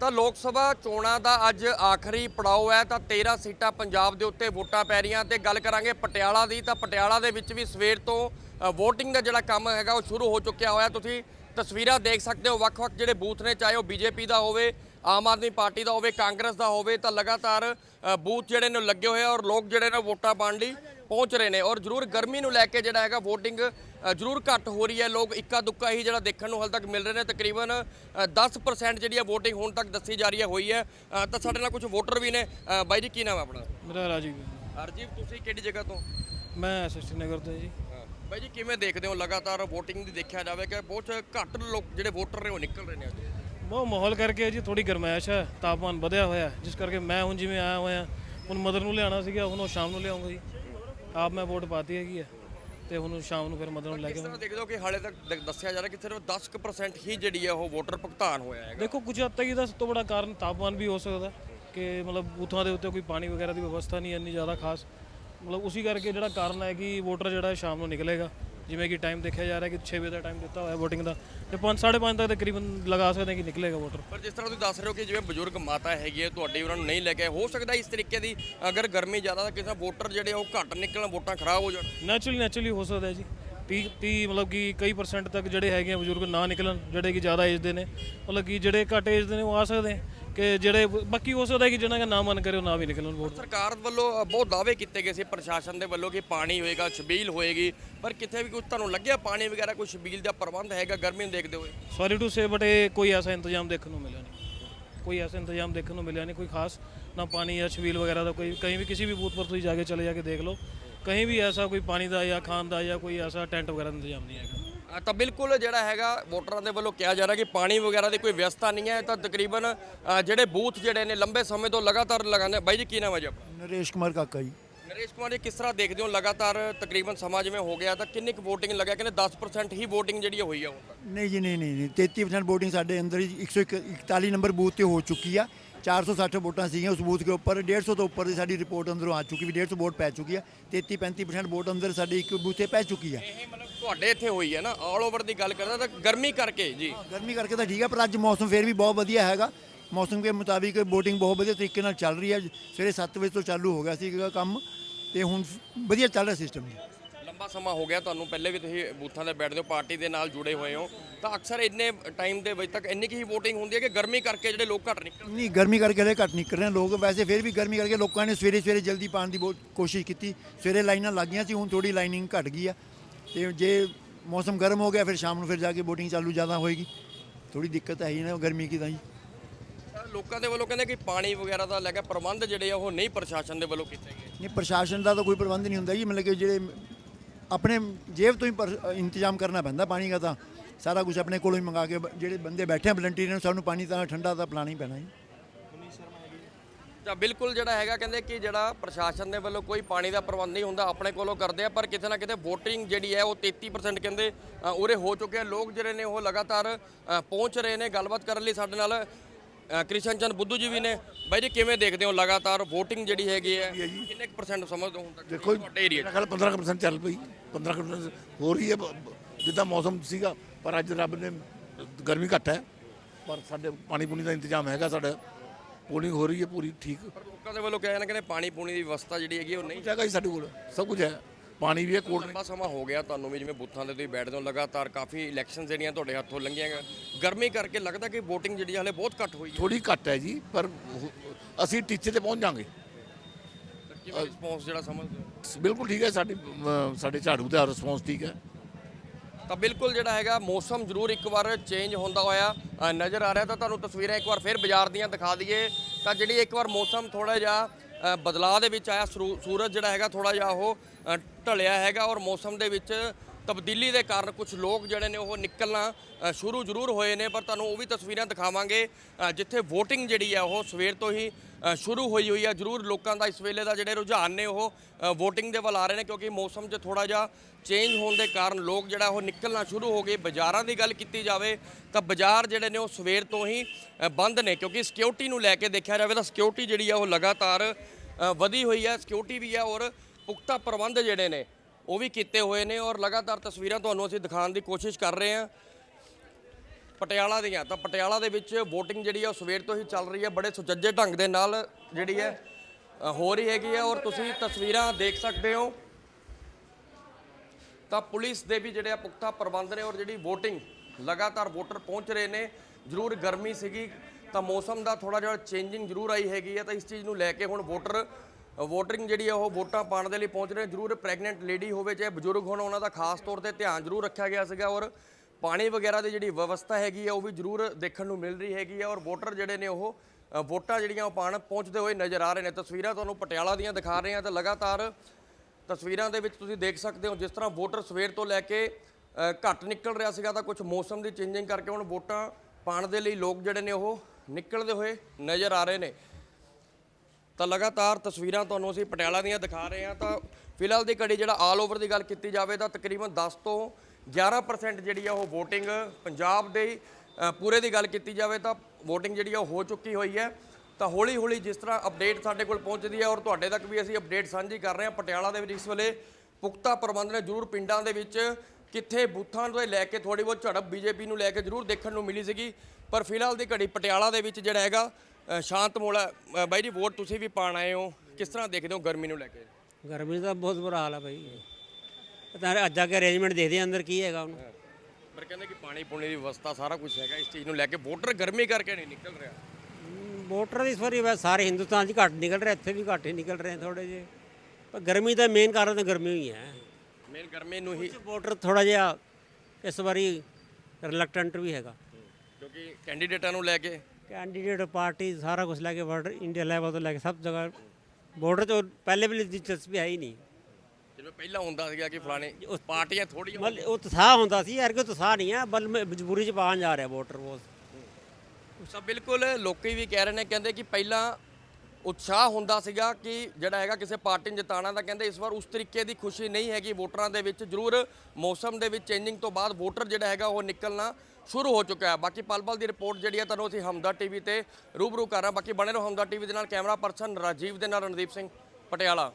ਤਾਂ ਲੋਕ ਸਭਾ ਚੋਣਾਂ ਦਾ ਅੱਜ ਆਖਰੀ ਪੜਾਅ ਹੈ, ਤਾਂ 13 ਸੀਟਾਂ ਪੰਜਾਬ ਦੇ ਉੱਤੇ ਵੋਟਾਂ ਪੈ ਰਹੀਆਂ ਤੇ ਗੱਲ ਕਰਾਂਗੇ ਪਟਿਆਲਾ ਦੀ, ਤਾਂ ਪਟਿਆਲਾ ਦੇ ਵਿੱਚ ਵੀ ਸਵੇਰ ਤੋਂ ਵੋਟਿੰਗ ਦਾ ਜਿਹੜਾ ਕੰਮ ਹੈਗਾ ਉਹ ਸ਼ੁਰੂ ਹੋ ਚੁੱਕਿਆ ਹੋਇਆ। ਤੁਸੀਂ ਤਸਵੀਰਾਂ ਦੇਖ ਸਕਦੇ ਹੋ, ਵੱਖ-ਵੱਖ ਜਿਹੜੇ ਬੂਥ ਨੇ, ਚਾਹੇ ਉਹ ਬੀਜੇਪੀ ਦਾ ਹੋਵੇ, ਆਮ ਆਦਮੀ ਪਾਰਟੀ ਦਾ ਹੋਵੇ, ਕਾਂਗਰਸ ਦਾ ਹੋਵੇ, ਤਾਂ ਲਗਾਤਾਰ ਬੂਥ ਜਿਹੜੇ ਨੇ ਲੱਗੇ ਹੋਏ ਆ ਔਰ ਲੋਕ ਜਿਹੜੇ ਨੇ ਵੋਟਾਂ ਪਾਉਣ ਲਈ ਪਹੁੰਚ ਰਹੇ ਨੇ ਔਰ ਜ਼ਰੂਰ ਗਰਮੀ ਨੂੰ ਲੈ ਕੇ ਜਿਹੜਾ ਹੈਗਾ VOTING ਜ਼ਰੂਰ ਘੱਟ ਹੋ ਰਹੀ ਹੈ। ਲੋਕ ਇੱਕਾ ਦੁੱਕਾ ਹੀ ਜਿਹੜਾ ਦੇਖਣ ਨੂੰ ਹਾਲ ਤੱਕ ਮਿਲ ਰਹੇ ਨੇ। ਤਕਰੀਬਨ ਅ, 10% ਜਿਹੜੀ ਹੈ VOTING ਹੁਣ ਤੱਕ ਦੱਸੀ ਜਾ ਰਹੀ ਹੈ ਹੋਈ ਹੈ। ਤਾਂ ਸਾਡੇ ਨਾਲ ਕੁਝ ਵੋਟਰ ਵੀ ਨੇ। ਬਾਈ ਜੀ ਕੀ ਨਾਮ ਹੈ ਆਪਣਾ? ਮੇਰਾ ਰਾਜੀਵ ਹਰਜੀਤ ਤੁਸੀਂ ਕਿਹੜੀ ਜਗ੍ਹਾ ਤੋਂ? ਮੈਂ ਐਸਐਸਟੀ ਨਗਰ ਤੋਂ ਜੀ। ਬਾਈ ਜੀ ਕਿਵੇਂ ਦੇਖਦੇ ਹੋ ਲਗਾਤਾਰ VOTING ਦੀ ਦੇਖਿਆ ਜਾਵੇ ਕਿ ਬਹੁਤ ਘੱਟ ਲੋਕ ਜਿਹੜੇ ਵੋਟਰ ਨੇ ਉਹ ਨਿਕਲ ਰਹੇ ਨੇ ਅੱਜ? ਬਹੁਤ ਮਾਹੌਲ ਕਰਕੇ ਜੀ ਥੋੜੀ ਗਰਮੈਸ਼ ਹੈ ਤਾਪਮਾਨ ਵਧਿਆ ਹੋਇਆ ਜਿਸ ਕਰਕੇ ਮੈਂ ਹੁਣ ਜਿਵੇਂ ਆਇਆ ਹੋਇਆ ਹੁਣ ਮਦਰ ਨੂੰ ਲਿਆਣਾ ਸੀਗਾ ਹੁਣ ਉਹ ਸ਼ਾਮ ਨੂੰ ਲਿਆਉਂਗਾ ਜੀ। ਆਪ ਮੈਂ ਵੋਟ ਪਾਤੀ ਹੈਗੀ ਹੈ ਤੇ ਹੁਣ ਸ਼ਾਮ ਨੂੰ ਫਿਰ ਮਦਰ ਨੂੰ ਲੈ ਕਿਸ ਕੇ ਤਰ੍ਹਾਂ ਦੇਖਦੇ ਹੋ ਕਿ ਹਾਲੇ ਤੱਕ ਦ- ਦੱਸਿਆ ਜਾ ਰਿਹਾ ਕਿ ਸਿਰਫ 10% ਹੀ ਜਿਹੜੀ ਹੈ ਉਹ ਵੋਟਰ ਭੁਗਤਾਨ ਹੋਇਆ ਹੈਗਾ। ਦੇਖੋ ਕੁਝ ਹੱਦ ਤੱਕ ਇਹਦਾ ਸਭ ਤੋਂ ਬੜਾ ਕਾਰਨ ਤਾਪਮਾਨ ਵੀ ਹੋ ਸਕਦਾ ਕਿ ਮਤਲਬ ਬੂਥਾਂ ਦੇ ਉੱਤੇ ਕੋਈ ਪਾਣੀ ਵਗੈਰਾ ਦੀ ਵਿਵਸਥਾ ਨਹੀਂ ਇੰਨੀ ਜ਼ਿਆਦਾ ਖਾਸ। ਮਤਲਬ ਉਸੇ ਕਰਕੇ ਜਿਹੜਾ ਕਾਰਨ ਹੈ ਕਿ ਵੋਟਰ ਜਿਹੜਾ ਹੈ ਸ਼ਾਮ ਨੂੰ ਨਿਕਲੇਗਾ। ਜਿਵੇਂ ਕਿ ਟਾਈਮ ਦੇਖਿਆ ਜਾ ਰਿਹਾ ਕਿ 6 ਵਜੇ ਦਾ ਟਾਈਮ ਦਿੱਤਾ ਹੋਇਆ VOTING ਦਾ ਤੇ 5 5:30 ਤੱਕ ਤਕਰੀਬਨ ਲਗਾ ਸਕਦੇ ਹਾਂ ਕਿ ਨਿਕਲੇਗਾ ਵੋਟਰ ਪਰ ਜਿਸ ਤਰ੍ਹਾਂ ਤੁਸੀਂ ਦੱਸ ਰਹੇ ਹੋ ਕਿ ਜਿਵੇਂ ਬਜ਼ੁਰਗ ਮਾਤਾ ਹੈਗੀ ਹੈ ਤੁਹਾਡੀ ਉਹਨਾਂ ਨੂੰ ਨਹੀਂ ਲੈ ਕੇ ਆਏ, ਹੋ ਸਕਦਾ ਇਸ ਤਰੀਕੇ ਦੀ ਅਗਰ ਗਰਮੀ ਜ਼ਿਆਦਾ ਤਾਂ ਕਿਸੇ ਵੋਟਰ ਜਿਹੜੇ ਉਹ ਘੱਟ ਨਿਕਲਣ ਵੋਟਾਂ ਖਰਾਬ ਹੋ ਜਾਣ। ਨੈਚੁਰਲੀ ਨੈਚੁਰਲੀ ਹੋ ਸਕਦਾ ਹੈ ਜੀ। 30 30 ਮਤਲਬ ਕਿ ਕਈ ਪਰਸੈਂਟ ਤੱਕ ਜਿਹੜੇ ਹੈਗੇ ਆ ਬਜ਼ੁਰਗ ਨਾ ਨਿਕਲਣ ਜਿਹੜੇ ਕਿ ਜ਼ਿਆਦਾ ਏਜ ਦੇ ਨੇ ਮਤਲਬ ਕਿ ਜਿਹੜੇ ਘੱਟ ਏਜ ਦੇ ਨੇ ਉਹ ਆ ਸਕਦੇ ਆ। ਕਿ ਜਿਹੜੇ ਬਾਕੀ ਹੋ ਸਕਦਾ ਕਿ ਜਿਹਨਾਂ ਦਾ ਨਾ ਮਨ ਕਰੇ ਉਹ ਨਾ ਵੀ ਨਿਕਲਣ ਵੋਟ ਸਰਕਾਰ ਵੱਲੋਂ ਬਹੁਤ ਦਾਅਵੇ ਕੀਤੇ ਗਏ ਸੀ ਪ੍ਰਸ਼ਾਸਨ ਦੇ ਵੱਲੋਂ ਕਿ ਪਾਣੀ ਹੋਏਗਾ ਛਬੀਲ ਹੋਏਗੀ ਪਰ ਕਿੱਥੇ ਵੀ ਕੁਝ ਤੁਹਾਨੂੰ ਲੱਗਿਆ ਪਾਣੀ ਵਗੈਰਾ ਕੋਈ ਛਬੀਲ ਦਾ ਪ੍ਰਬੰਧ ਹੈਗਾ? ਗਰਮੀ ਨੂੰ ਦੇਖਦੇ ਹੋਏ। ਸੌਰੀ ਟੂ ਸੇ ਬਟ ਇਹ ਕੋਈ ਐਸਾ ਇੰਤਜ਼ਾਮ ਦੇਖਣ ਨੂੰ ਮਿਲਿਆ ਨਹੀਂ। ਕੋਈ ਐਸਾ ਇੰਤਜ਼ਾਮ ਦੇਖਣ ਨੂੰ ਮਿਲਿਆ ਨਹੀਂ ਕੋਈ ਖਾਸ ਨਾ ਪਾਣੀ ਜਾਂ ਛਬੀਲ ਵਗੈਰਾ ਦਾ ਕੋਈ ਕहीं ਵੀ ਕਿਸੇ ਵੀ ਬੂਥ ਪਰ ਤੁਸੀਂ ਜਾ ਕੇ ਚਲੇ ਜਾ ਕੇ ਦੇਖ ਲਓ। ਕहीं ਵੀ ਐਸਾ ਕੋਈ ਪਾਣੀ ਦਾ ਜਾਂ ਖਾਣ ਦਾ ਜਾਂ ਕੋਈ ਐਸਾ ਟੈਂਟ ਵਗੈਰਾ ਦਾ ਇੰਤਜ਼ਾਮ ਨਹੀਂ ਹੈਗਾ। ਅ, ਤਾਂ ਬਿਲਕੁਲ ਜਿਹੜਾ ਹੈਗਾ ਵੋਟਰਾਂ ਦੇ ਵੱਲੋਂ ਕਿਹਾ ਜਾ ਰਿਹਾ ਕਿ ਪਾਣੀ ਵਗੈਰਾ ਦੀ ਕੋਈ ਵਿਵਸਥਾ ਨਹੀਂ ਹੈ। ਤਾਂ ਤਕਰੀਬਨ ਅ, ਜਿਹੜੇ ਬੂਥ ਜਿਹੜੇ ਨੇ ਲੰਬੇ ਸਮੇਂ ਤੋਂ ਲਗਾਤਾਰ ਲਗਾਉਂਦੇ ਬਾਈ ਜੀ ਕੀ ਨਾਮ ਹੈ ਜੀ ਆਪਣਾ? ਨਰੇਸ਼ ਕੁਮਾਰ ਕਾਕਾ ਜੀ। ਨਰੇਸ਼ ਕੁਮਾਰ ਜੀ ਕਿਸ ਤਰ੍ਹਾਂ ਦੇਖਦੇ ਹੋ ਲਗਾਤਾਰ ਤਕਰੀਬਨ ਸਮਾਂ ਜਿਵੇਂ ਹੋ ਗਿਆ? ਤਾਂ ਕਿੰਨੀ ਕੁ VOTING ਲੱਗਿਆ? ਕਹਿੰਦੇ 10% ਹੀ VOTING ਜਿਹੜੀ ਹੋਈ ਆ ਹੁਣ ਤੱਕ। ਨਹੀਂ ਜੀ ਨਹੀਂ ਨਹੀਂ ਨਹੀਂ 33% VOTING ਸਾਡੇ ਅੰਦਰ ਹੀ 141 ਨੰਬਰ ਬੂਥ ਤੇ ਹੋ ਚੁੱਕੀ ਆ। 460 ਵੋਟਾਂ ਸੀਗੀਆਂ ਉਸ ਬੂਥ ਦੇ ਉੱਪਰ 150 ਤੋਂ ਉੱਪਰ ਦੀ ਸਾਡੀ ਰਿਪੋਰਟ ਅੰਦਰੋਂ ਆ ਚੁੱਕੀ ਵੀ 150 ਵੋਟ ਪੈ ਚੁੱਕੀ ਆ 33 35% ਵੋਟ ਅੰਦਰ ਸਾਡੀ ਇੱਕ ਬੂਥ ਤੇ ਪੈ ਚੁੱਕੀ ਆ। ਇਹ ਮਤਲਬ ਤੁਹਾਡੇ ਇੱਥੇ ਹੋਈ ਹੈ ਨਾ ਆਲ ਓਵਰ ਦੀ ਗੱਲ ਕਰਦਾ ਤਾਂ ਗਰਮੀ ਕਰਕੇ ਜੀ। ਗਰਮੀ ਕਰਕੇ ਤਾਂ ਠੀਕ ਆ ਪਰ ਅੱਜ ਮੌਸਮ ਫੇਰ ਵੀ ਬਹੁਤ ਵਧੀਆ ਹੈਗਾ। ਮੌਸਮ ਦੇ ਮੁਤਾਬਿਕ VOTING ਬਹੁਤ ਵਧੀਆ ਤਰੀਕੇ ਨਾਲ ਚੱਲ ਰਹੀ ਹੈ ਸਵੇਰੇ 7 ਵਜੇ ਤੋਂ ਚਾਲੂ ਹੋ ਗਿਆ ਸੀਗਾ ਕੰਮ ਤੇ ਹੁਣ ਵਧੀਆ ਚੱਲ ਰਿਹਾ ਸਿਸਟਮ ਜੀ। ਲੰਬਾ ਸਮਾਂ ਹੋ ਗਿਆ ਤੁਹਾਨੂੰ ਪਹਿਲੇ ਵੀ ਤੁਸੀਂ ਬੂਥਾਂ ਤੇ ਬੈਠਦੇ ਹੋ ਪਾਰਟੀ ਦੇ ਨਾਲ ਜੁੜੇ ਹੋਏ ਹੋ ਤਾਂ ਅਕਸਰ ਇੰਨੇ ਟਾਈਮ ਦੇ ਵਿੱਚ ਤੱਕ ਇੰਨੀ ਕੁ VOTING ਹੁੰਦੀ ਹੈ ਕਿ ਗਰਮੀ ਕਰਕੇ ਜਿਹੜੇ ਲੋਕ ਘੱਟ ਨਿਕਲ ਨਹੀਂ ਗਰਮੀ ਕਰਕੇ ਹਲੇ ਘੱਟ ਨਿਕਲ ਰਹੇ ਲੋਕ। ਵੈਸੇ ਫਿਰ ਵੀ ਗਰਮੀ ਕਰਕੇ ਲੋਕਾਂ ਨੇ ਸਵੇਰੇ ਸਵੇਰੇ ਜਲਦੀ ਪਾਉਣ ਦੀ ਬਹੁਤ ਕੋਸ਼ਿਸ਼ ਕੀਤੀ। ਸਵੇਰੇ ਲਾਈਨਾਂ ਲੱਗੀਆਂ ਸੀ ਹੁਣ ਥੋੜੀ ਲਾਈਨਿੰਗ ਘਟ ਗਈ ਆ। ਤੇ ਜੇ ਮੌਸਮ ਗਰਮ ਹੋ ਗਿਆ ਫਿਰ ਸ਼ਾਮ ਨੂੰ ਫਿਰ ਜਾ ਕੇ VOTING ਚਾਲੂ ਜ਼ਿਆਦਾ ਹੋਏਗੀ। ਥੋੜੀ ਦਿੱਕਤ ਹੈ ਹੀ ਨਾ ਗਰਮੀ ਕੀ ਤਾਂ ਜੀ। ਲੋਕਾਂ ਦੇ ਵੱਲੋਂ ਕਹਿੰਦੇ ਕਿ ਪਾਣੀ ਵਗੈਰਾ ਦਾ ਲੈ ਕੇ ਪ੍ਰਬੰਧ ਜਿਹੜੇ ਆ ਉਹ ਨਹੀਂ ਪ੍ਰਸ਼ਾਸਨ ਦੇ ਵੱਲੋਂ ਕੀਤੇ ਗਏ। ਨਹੀਂ ਪ੍ਰਸ਼ਾਸਨ ਦਾ ਤਾਂ ਕੋਈ ਪ੍ਰਬੰਧ ਨਹੀਂ ਹੁੰਦਾ ਜੀ। ਮਤਲਬ ਕਿ ਜਿਹੜੇ ਆਪਣੇ ਜੇਬ ਤੋਂ ਹੀ ਪਰ- ਇੰਤਜ਼ਾਮ ਕਰਨਾ ਪੈਂਦਾ ਪਾਣੀ ਦਾ ਤਾਂ। ਸਾਰਾ ਕੁਝ ਆਪਣੇ ਕੋਲੋਂ ਹੀ ਮੰਗਾ ਕੇ ਜਿਹੜੇ ਬੰਦੇ ਬੈਠੇ ਆ ਵਲੰਟੀਅਰ ਸਾਨੂੰ ਪਾਣੀ ਤਾਂ ਠੰਡਾ ਤਾਂ ਪਿਲਾਣਾ ਹੀ ਪੈਣਾ ਜੀ। ਤਾਂ ਬਿਲਕੁਲ ਜਿਹੜਾ ਹੈਗਾ, ਕਹਿੰਦੇ ਕਿ ਜਿਹੜਾ ਪ੍ਰਸ਼ਾਸਨ ਦੇ ਵੱਲੋਂ ਕੋਈ ਪਾਣੀ ਦਾ ਪ੍ਰਬੰਧ ਨਹੀਂ ਹੁੰਦਾ, ਆਪਣੇ ਕੋਲੋਂ ਕਰਦੇ ਆ, ਪਰ ਕਿਤੇ ਨਾ ਕਿਤੇ VOTING ਜਿਹੜੀ ਹੈ, ਉਹ 33% ਕਹਿੰਦੇ ਉਰੇ ਹੋ ਚੁੱਕੇ ਆ। ਲੋਕ ਜਿਹੜੇ ਨੇ, ਉਹ ਲਗਾਤਾਰ ਪਹੁੰਚ ਰਹੇ ਨੇ। ਗੱਲਬਾਤ ਕਰਨ ਲਈ ਸਾਡੇ ਨਾਲ ਕ੍ਰਿਸ਼ਨ ਚੰਦ ਬੁੱਧੂ ਜੀ ਵੀ ਨੇ। ਬਾਈ ਜੀ ਕਿਵੇਂ ਦੇਖਦੇ ਹੋ ਲਗਾਤਾਰ VOTING ਜਿਹੜੀ ਹੈਗੀ ਹੈ? ਕਿੰਨੇ ਕੁ percent ਸਮਝਦੇ ਹੋ ਹੁਣ ਤੱਕ? ਦੇਖੋ ਤੁਹਾਡੇ ਏਰੀਆ ਮੇਰਾ ਖਿਆਲ 15% ਚੱਲ ਪਈ। 15% ਹੋ ਰਹੀ ਹੈ ਜਿੱਦਾਂ ਮੌਸਮ ਸੀਗਾ ਪਰ ਅੱਜ ਰੱਬ ਨੇ ਗਰਮੀ ਘੱਟ ਹੈ। ਪਰ ਸਾਡੇ ਪਾਣੀ ਪੂਣੀ ਦਾ ਇੰਤਜ਼ਾਮ ਹੈਗਾ ਸਾਡਾ। ਪੂਣੀ ਹੋ ਰਹੀ ਹੈ ਪੂਰੀ ਠੀਕ। ਪਰ ਲੋਕਾਂ ਦੇ ਵੱਲੋਂ ਕਿਹਾ ਨਾ ਕਹਿੰਦੇ ਪਾਣੀ ਪੂਣੀ ਦੀ ਵਿਵਸਥਾ ਜਿਹੜੀ ਹੈਗੀ ਉਹ ਨਹੀਂ। ਹੈਗਾ ਜੀ ਸਾਡੇ ਕੋਲ ਸਭ ਕੁਝ ਹੈ। ਪਾਣੀ ਵੀ ਹੈ ਕੋਲ ਲੰਬਾ ਸਮਾਂ ਹੋ ਗਿਆ ਤੁਹਾਨੂੰ ਵੀ ਜਿਵੇਂ ਬੂਥਾਂ ਦੇ ਤੁਸੀਂ ਬੈਠਦੇ ਹੋ ਲਗਾਤਾਰ ਕਾਫੀ ਇਲੈਕਸ਼ਨ ਜਿਹੜੀਆਂ ਤੁਹਾਡੇ ਹੱਥੋਂ ਲੰਘੀਆਂ। ਗਰਮੀ ਕਰਕੇ ਲੱਗਦਾ ਕਿ VOTING ਜਿਹੜੀ ਹਲੇ ਬਹੁਤ ਘੱਟ ਹੋਈ ਹੈ। ਥੋੜੀ ਘੱਟ ਹੈ ਜੀ ਪਰ ਅਸੀਂ ਟੀਚੇ ਤੇ ਪਹੁੰਚ ਜਾਾਂਗੇ ਕਿਵੇਂ ਰਿਸਪੌਂਸ ਜਿਹੜਾ ਸਮਝਦੇ ਹੋ? ਬਿਲਕੁਲ ਠੀਕ ਹੈ ਸਾਡੀ ਸਾਡੇ ਝਾੜੂ ਦਾ ਰਿਸਪੌਂਸ ਠੀਕ ਹੈ। ਤਾਂ ਬਿਲਕੁਲ ਜਿਹੜਾ ਹੈਗਾ ਮੌਸਮ ਜ਼ਰੂਰ ਇੱਕ ਵਾਰ ਚੇਂਜ ਹੁੰਦਾ ਹੋਇਆ ਨਜ਼ਰ ਆ ਰਿਹਾ ਤਾਂ ਤੁਹਾਨੂੰ ਤਸਵੀਰਾਂ ਇੱਕ ਵਾਰ ਫਿਰ ਬਾਜ਼ਾਰ ਦੀਆਂ ਦਿਖਾ ਦਈਏ। ਤਾਂ ਜਿਹੜੀ ਇੱਕ ਵਾਰ ਮੌਸਮ ਥੋੜਾ ਜਿਹਾ ਬਦਲਾਅ ਦੇ ਵਿੱਚ ਆਇਆ। ਸਰੂ- ਸੂਰਜ ਜਿਹੜਾ ਹੈਗਾ ਥੋੜਾ ਜਿਹਾ ਉਹ ਢਲਿਆ ਹੈਗਾ ਔਰ ਮੌਸਮ ਦੇ ਵਿੱਚ ਤਬਦੀਲੀ ਦੇ ਕਾਰਨ ਕੁਝ ਲੋਕ ਜਿਹੜੇ ਨੇ ਉਹ ਨਿਕਲਣਾ ਸ਼ੁਰੂ ਜ਼ਰੂਰ ਹੋਏ ਨੇ, ਪਰ ਤੁਹਾਨੂੰ ਉਹ ਵੀ ਤਸਵੀਰਾਂ ਦਿਖਾਵਾਂਗੇ। ਜਿੱਥੇ VOTING ਜਿਹੜੀ ਆ, ਉਹ ਸਵੇਰ ਤੋਂ ਹੀ ਸ਼ੁਰੂ ਹੋਈ ਹੋਈ ਹੈ ਜ਼ਰੂਰ ਲੋਕਾਂ ਦਾ ਇਸ ਵੇਲੇ ਦਾ ਜਿਹੜੇ ਰੁਝਾਨ ਨੇ ਉਹ ਅ, VOTING ਦੇ ਵੱਲ ਆ ਰਹੇ ਨੇ ਕਿਉਂਕਿ ਮੌਸਮ 'ਚ ਥੋੜਾ ਜਿਹਾ ਚੇਂਜ ਹੋਣ ਦੇ ਕਾਰਨ ਲੋਕ ਜਿਹੜਾ ਉਹ ਨਿਕਲਣਾ ਸ਼ੁਰੂ ਹੋ ਗਏ। ਬਾਜ਼ਾਰਾਂ ਦੀ ਗੱਲ ਕੀਤੀ ਜਾਵੇ ਤਾਂ ਬਾਜ਼ਾਰ ਜਿਹੜੇ ਨੇ ਉਹ ਸਵੇਰ ਤੋਂ ਹੀ ਬੰਦ ਨੇ ਕਿਉਂਕਿ ਸਿਕਿਉਰਿਟੀ ਨੂੰ ਲੈ ਕੇ ਦੇਖਿਆ ਜਾਵੇ ਤਾਂ ਸਿਕਿਉਰਿਟੀ ਜਿਹੜੀ ਆ ਉਹ ਲਗਾਤਾਰ ਵਧੀ ਹੋਈ ਹੈ ਸਿਕਿਉਰਿਟੀ ਵੀ ਹੈ ਔਰ ਪੁਖਤਾ ਪ੍ਰਬੰਧ ਜਿਹੜੇ ਨੇ ਉਹ ਵੀ ਕੀਤੇ ਹੋਏ ਨੇ ਔਰ ਲਗਾਤਾਰ ਤਸਵੀਰਾਂ ਤੁਹਾਨੂੰ ਅਸੀਂ ਦਿਖਾਉਣ ਦੀ ਕੋਸ਼ਿਸ਼ ਕਰ ਰਹੇ ਹਾਂ। ਪਟਿਆਲਾ ਦੀਆਂ, ਤਾਂ ਪਟਿਆਲਾ ਦੇ ਵਿੱਚ VOTING ਜਿਹੜੀ ਆ ਉਹ ਸਵੇਰ ਤੋਂ ਹੀ ਚੱਲ ਰਹੀ ਹੈ ਬੜੇ ਸੁਚੱਜੇ ਢੰਗ ਦੇ ਨਾਲ ਜਿਹੜੀ ਹੈ ਹੋ ਰਹੀ ਹੈਗੀ ਹੈ ਔਰ ਤੁਸੀਂ ਤਸਵੀਰਾਂ ਦੇਖ ਸਕਦੇ ਹੋ। ਤਾਂ ਪੁਲਿਸ ਦੇ ਵੀ ਜਿਹੜੇ ਆ ਪੁਖਤਾ ਪ੍ਰਬੰਧ ਨੇ, ਔਰ ਜਿਹੜੀ VOTING ਲਗਾਤਾਰ ਵੋਟਰ ਪਹੁੰਚ ਰਹੇ ਨੇ, ਜ਼ਰੂਰ ਗਰਮੀ ਸੀਗੀ, ਤਾਂ ਮੌਸਮ ਦਾ ਥੋੜਾ ਜਿਹਾ ਚੇਂਜਿੰਗ ਜ਼ਰੂਰ ਆਈ ਹੈਗੀ ਹੈ ਤਾਂ ਇਸ ਚੀਜ਼ ਨੂੰ ਲੈ ਕੇ ਹੁਣ ਵੋਟਰ ਵੋਟਰਿੰਗ ਜਿਹੜੀ ਆ ਉਹ ਵੋਟਾਂ ਪਾਉਣ ਦੇ ਲਈ ਪਹੁੰਚ ਰਹੇ ਜ਼ਰੂਰ ਪ੍ਰੈਗਨੈਂਟ ਲੇਡੀ ਹੋਵੇ, ਚਾਹੇ ਬਜ਼ੁਰਗ ਹੋਣ, ਉਹਨਾਂ ਦਾ ਖਾਸ ਤੌਰ ਤੇ ਧਿਆਨ ਜ਼ਰੂਰ ਰੱਖਿਆ ਗਿਆ ਸੀਗਾ, ਔਰ ਪਾਣੀ ਵਗੈਰਾ ਦੀ ਜਿਹੜੀ ਵਿਵਸਥਾ ਹੈਗੀ ਆ, ਉਹ ਵੀ ਜ਼ਰੂਰ ਦੇਖਣ ਨੂੰ ਮਿਲ ਰਹੀ ਹੈਗੀ ਆ ਔਰ ਵੋਟਰ ਜਿਹੜੇ ਨੇ ਉਹ ਵੋਟਾਂ ਜਿਹੜੀਆਂ ਉਹ ਪਾਣ ਪਹੁੰਚਦੇ ਹੋਏ ਨਜ਼ਰ ਆ ਰਹੇ ਨੇ। ਤਸਵੀਰਾਂ ਤੁਹਾਨੂੰ ਪਟਿਆਲਾ ਦੀਆਂ ਦਿਖਾ ਰਹੇ ਹਾਂ ਤਾਂ ਲਗਾਤਾਰ ਤਸਵੀਰਾਂ ਦੇ ਵਿੱਚ ਤੁਸੀਂ ਦੇਖ ਸਕਦੇ ਹੋ, ਜਿਸ ਤਰ੍ਹਾਂ ਵੋਟਰ ਸਵੇਰ ਤੋਂ ਲੈ ਕੇ ਘੱਟ ਨਿਕਲ ਰਿਹਾ ਸੀਗਾ ਤਾਂ ਕੁਝ ਮੌਸਮ ਦੀ ਚੇਂਜਿੰਗ ਕਰਕੇ ਹੁਣ ਵੋਟਾਂ ਪਾਣ ਦੇ ਲਈ ਲੋਕ ਜਿਹੜੇ ਨੇ ਉਹ ਨਿਕਲਦੇ ਹੋਏ ਨਜ਼ਰ ਆ ਰਹੇ ਨੇ। ਤਾਂ ਲਗਾਤਾਰ ਤਸਵੀਰਾਂ ਤੁਹਾਨੂੰ ਅਸੀਂ ਪਟਿਆਲਾ ਦੀਆਂ ਦਿਖਾ ਰਹੇ ਹਾਂ ਤਾਂ ਫਿਲਹਾਲ ਦੀ ਘੜੀ ਜਿਹੜਾ ਆਲ ਓਵਰ ਦੀ ਗੱਲ ਕੀਤੀ ਜਾਵੇ ਤਾਂ ਤਕਰੀਬਨ 10 ਤੋਂ 11% ਜਿਹੜੀ ਆ ਉਹ VOTING ਪੰਜਾਬ ਦੇ ਪੂਰੇ ਦੀ ਗੱਲ ਕੀਤੀ ਜਾਵੇ ਤਾਂ VOTING ਜਿਹੜੀ ਆ ਉਹ ਹੋ ਚੁੱਕੀ ਹੋਈ ਹੈ। ਤਾਂ ਹੌਲੀ ਹੌਲੀ ਜਿਸ ਤਰ੍ਹਾਂ ਅਪਡੇਟ ਸਾਡੇ ਕੋਲ ਪਹੁੰਚਦੀ ਹੈ ਔਰ ਤੁਹਾਡੇ ਤੱਕ ਵੀ ਅਸੀਂ ਅਪਡੇਟ ਸਾਂਝੀ ਕਰ ਰਹੇ ਹਾਂ ਪਟਿਆਲਾ ਦੇ ਵਿੱਚ ਇਸ ਵੇਲੇ ਪੁਖਤਾ ਪ੍ਰਬੰਧ ਨੇ ਜ਼ਰੂਰ ਪਿੰਡਾਂ ਦੇ ਵਿੱਚ ਕਿੱਥੇ ਬੂਥਾਂ ਤੋਂ ਲੈ ਕੇ ਥੋੜੀ ਬਹੁਤ ਝੜਪ ਬੀਜੇਪੀ ਨੂੰ ਲੈ ਕੇ ਜ਼ਰੂਰ ਦੇਖਣ ਨੂੰ ਮਿਲੀ ਸੀਗੀ। ਪਰ ਫਿਲਹਾਲ ਦੀ ਘੜੀ ਪਟਿਆਲਾ ਦੇ ਵਿੱਚ ਜਿਹੜਾ ਹੈਗਾ ਅ, ਸ਼ਾਂਤ ਮੋਲਾ ਬਾਈ ਜੀ ਵੋਟ ਤੁਸੀਂ ਵੀ ਪਾਣ ਆਏ ਹੋ। ਕਿਸ ਤਰ੍ਹਾਂ ਦੇਖਦੇ ਹੋ ਗਰਮੀ ਨੂੰ ਲੈ ਕੇ? ਗਰਮੀ ਦਾ ਬਹੁਤ ਬੁਰਾ ਹਾਲ ਹੈ ਭਾਈ ਪਤਾ ਨਹੀਂ ਅੱਜ ਆ ਕੇ ਅਰੇਂਜਮੈਂਟ ਦੇਖਦੇ ਆ ਅੰਦਰ ਕੀ ਹੈਗਾ ਹੁਣ ਪਰ ਕਹਿੰਦੇ ਕਿ ਪਾਣੀ ਪੂਣੀ ਦੀ ਵਿਵਸਥਾ ਸਾਰਾ ਕੁਝ ਹੈਗਾ ਇਸ ਚੀਜ਼ ਨੂੰ ਲੈ ਕੇ ਵੋਟਰ ਗਰਮੀ ਕਰਕੇ ਨਹੀਂ ਨਿਕਲ ਰਿਹਾ। ਵੋਟਰ ਦੀ ਇਸ ਵਾਰੀ ਵੈਸੇ ਸਾਰੇ ਹਿੰਦੁਸਤਾਨ 'ਚ ਘੱਟ ਨਿਕਲ ਰਹੇ ਇੱਥੇ ਵੀ ਘੱਟ ਹੀ ਨਿਕਲ ਰਹੇ ਥੋੜੇ ਜਿਹੇ। ਪਰ ਗਰਮੀ ਦਾ ਮੇਨ ਕਾਰਨ ਤਾਂ ਗਰਮੀ ਹੀ ਹੈ। ਮੇਨ ਗਰਮੀ ਨੂੰ ਹੀ ਵੋਟਰ ਥੋੜਾ ਜਿਹਾ ਇਸ ਵਾਰੀ ਰਿਲੈਕਟੈਂਟ ਵੀ ਹੈਗਾ। ਕਿਉਂਕਿ ਕੈਂਡੀਡੇਟਾਂ ਨੂੰ ਲੈ ਕੇ ਕੈਂਡੀਡੇਟ ਪਾਰਟੀ ਸਾਰਾ ਕੁਝ ਲੈ ਕੇ ਵਰਲਡ ਇੰਡੀਆ ਲੈਵਲ ਤੋਂ ਲੈ ਕੇ ਸਭ ਜਗ੍ਹਾ ਵੋਟਰ ਤੋਂ ਪਹਿਲੇ ਵੀ ਦਿਲਚਸਪੀ ਹੈ ਹੀ ਨਹੀਂ। ਜਿਵੇਂ ਪਹਿਲਾਂ ਹੁੰਦਾ ਸੀਗਾ ਕਿ ਫਲਾਣੇ ਪਾਰਟੀਆਂ ਥੋੜੀਆਂ ਮਤਲਬ ਉਹ ਉਤਸ਼ਾਹ ਹੁੰਦਾ ਸੀ ਯਾਰ ਕਿ ਉਤਸ਼ਾਹ ਨਹੀਂ ਹੈ ਬਲ ਮਜਬੂਰੀ 'ਚ ਪਾਉਣ ਜਾ ਰਿਹਾ ਵੋਟਰ ਵੋਟ ਸੋ ਬਿਲਕੁਲ ਲੋਕੀ ਵੀ ਕਹਿ ਰਹੇ ਨੇ ਕਹਿੰਦੇ ਕਿ ਪਹਿਲਾਂ ਉਤਸ਼ਾਹ ਹੁੰਦਾ ਸੀਗਾ ਕਿ ਜਿਹੜਾ ਹੈਗਾ ਕਿਸੇ ਪਾਰਟੀ ਨੂੰ ਜਿਤਾਣਾ ਤਾਂ ਕਹਿੰਦੇ ਇਸ ਵਾਰ ਉਸ ਤਰੀਕੇ ਦੀ ਖੁਸ਼ੀ ਨਹੀਂ ਹੈਗੀ ਵੋਟਰਾਂ ਦੇ ਵਿੱਚ ਜ਼ਰੂਰ ਮੌਸਮ ਦੇ ਵਿੱਚ ਚੇਂਜਿੰਗ ਤੋਂ ਬਾਅਦ ਵੋਟਰ ਜਿਹੜਾ ਹੈਗਾ ਉਹ ਨਿਕਲਣਾ ਸ਼ੁਰੂ ਹੋ ਚੁੱਕਾ ਹੈ। ਬਾਕੀ ਪਲ-ਪਲ ਦੀ ਰਿਪੋਰਟ ਜਿਹੜੀ ਹੈ ਤੁਹਾਨੂੰ ਅਸੀਂ ਹਮਦਾ ਟੀਵੀ ਤੇ ਰੂਬਰੂ ਕਰ ਰਹੇ ਬਾਕੀ ਬਣੇ ਰਹੋ ਹਮਦਾ ਟੀਵੀ ਦੇ ਨਾਲ ਕੈਮਰਾ ਪਰਸਨ ਰਾਜੀਵ ਦੇ ਨਾਲ ਰਣਦੀਪ ਸਿੰਘ ਪਟਿਆਲਾ।